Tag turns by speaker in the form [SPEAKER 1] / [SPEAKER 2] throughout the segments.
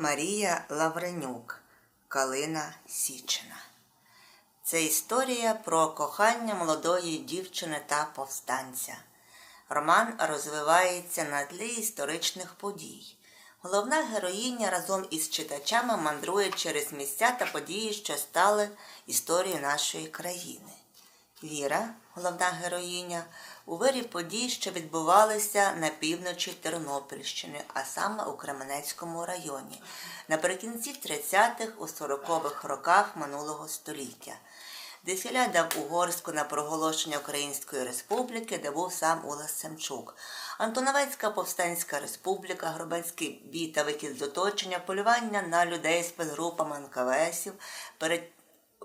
[SPEAKER 1] Марія Лавренюк Калина Січина. Це історія про кохання молодої дівчини та повстанця. Роман розвивається на тлі історичних подій. Головна героїня разом із читачами мандрує через місця та події, що стали історією нашої країни. Віра, головна героїня, у вирі подій, що відбувалися на півночі Тернопільщини, а саме у Кременецькому районі, наприкінці 30-х, у 40-х роках минулого століття. Дефіля дав Угорську на проголошення Української Республіки, де був сам Улас Семчук. Антоновецька повстанська республіка, Гробецький бій та вихід з оточення, полювання на людей з спецгрупами НКВСів, перед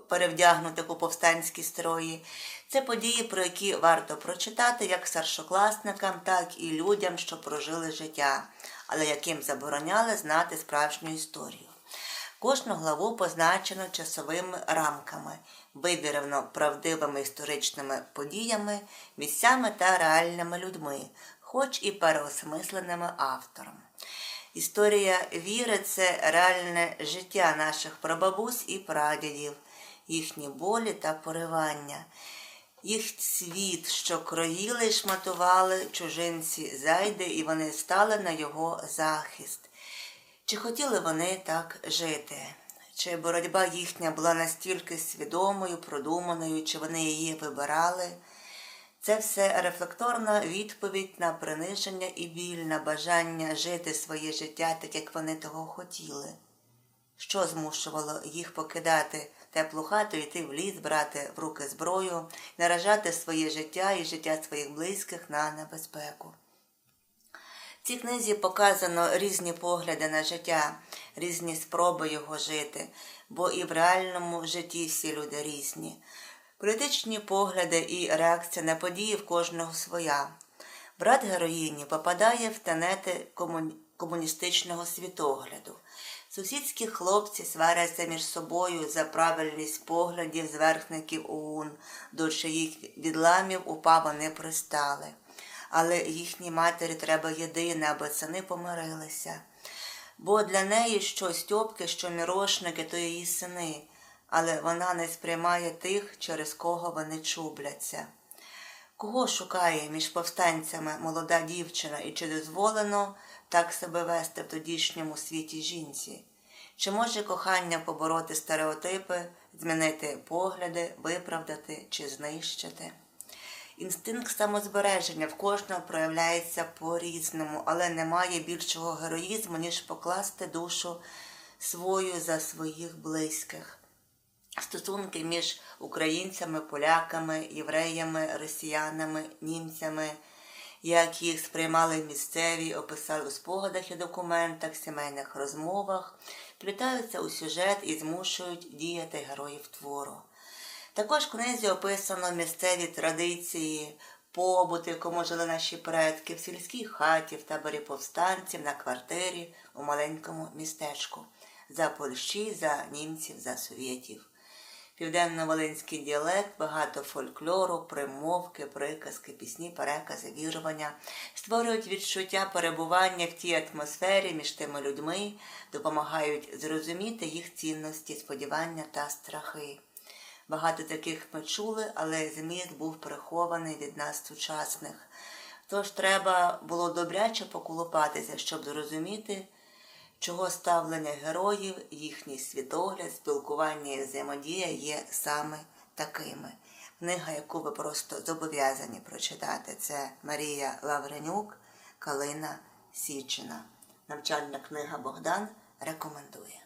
[SPEAKER 1] перевдягнутих у повстанські строї. Це події, про які варто прочитати як старшокласникам, так і людям, що прожили життя, але яким забороняли знати справжню історію. Кожну главу позначено часовими рамками, вивірено правдивими історичними подіями, місцями та реальними людьми, хоч і переосмисленими автором. Історія віри це реальне життя наших прабабусь і прадідів, їхні болі та поривання, їх світ, що кроїли й шматували чужинці зайди, і вони стали на його захист. Чи хотіли вони так жити? Чи боротьба їхня була настільки свідомою, продуманою, чи вони її вибирали? Це все рефлекторна відповідь на приниження і біль, на бажання жити своє життя так, як вони того хотіли. Що змушувало їх покидати теплу хату, йти в ліс, брати в руки зброю, наражати своє життя і життя своїх близьких на небезпеку? В цій книзі показано різні погляди на життя, різні спроби його жити, бо і в реальному житті всі люди різні. Політичні погляди і реакція на події в кожного своя. Брат героїні попадає в тенети комуністичного світогляду. Сусідські хлопці сваряться між собою за правильність поглядів зверхників ОУН, до чиїх відламів упа вони пристали. Але їхній матері треба єдине, аби сини помирилися. Бо для неї що Стьопки, що мірошники, то її сини, але вона не сприймає тих, через кого вони чубляться. Кого шукає між повстанцями молода дівчина і чи дозволено так себе вести в тодішньому світі жінці? Чи може кохання побороти стереотипи, змінити погляди, виправдати чи знищити? Інстинкт самозбереження в кожного проявляється по-різному, але немає більшого героїзму, ніж покласти душу свою за своїх близьких. Стосунки між українцями, поляками, євреями, росіянами, німцями, як їх сприймали місцеві, описали у спогадах і документах, сімейних розмовах, плітаються у сюжет і змушують діяти героїв твору. Також в книзі описано місцеві традиції, побут, в якому жили наші предки, в сільській хаті, в таборі повстанців, на квартирі у маленькому містечку, за Польщі, за німців, за совєтів. Південно-волинський діалект, багато фольклору, примовки, приказки, пісні, перекази, вірування створюють відчуття перебування в тій атмосфері між тими людьми, допомагають зрозуміти їх цінності, сподівання та страхи. Багато таких ми чули, але зміст був прихований від нас сучасних. Тож треба було добряче поколупатися, щоб зрозуміти, чого ставлення героїв, їхній світогляд, спілкування і взаємодія є саме такими. Книга, яку ви просто зобов'язані прочитати, це Марія Лавренюк, Калина Січина. Навчальна книга Богдан рекомендує.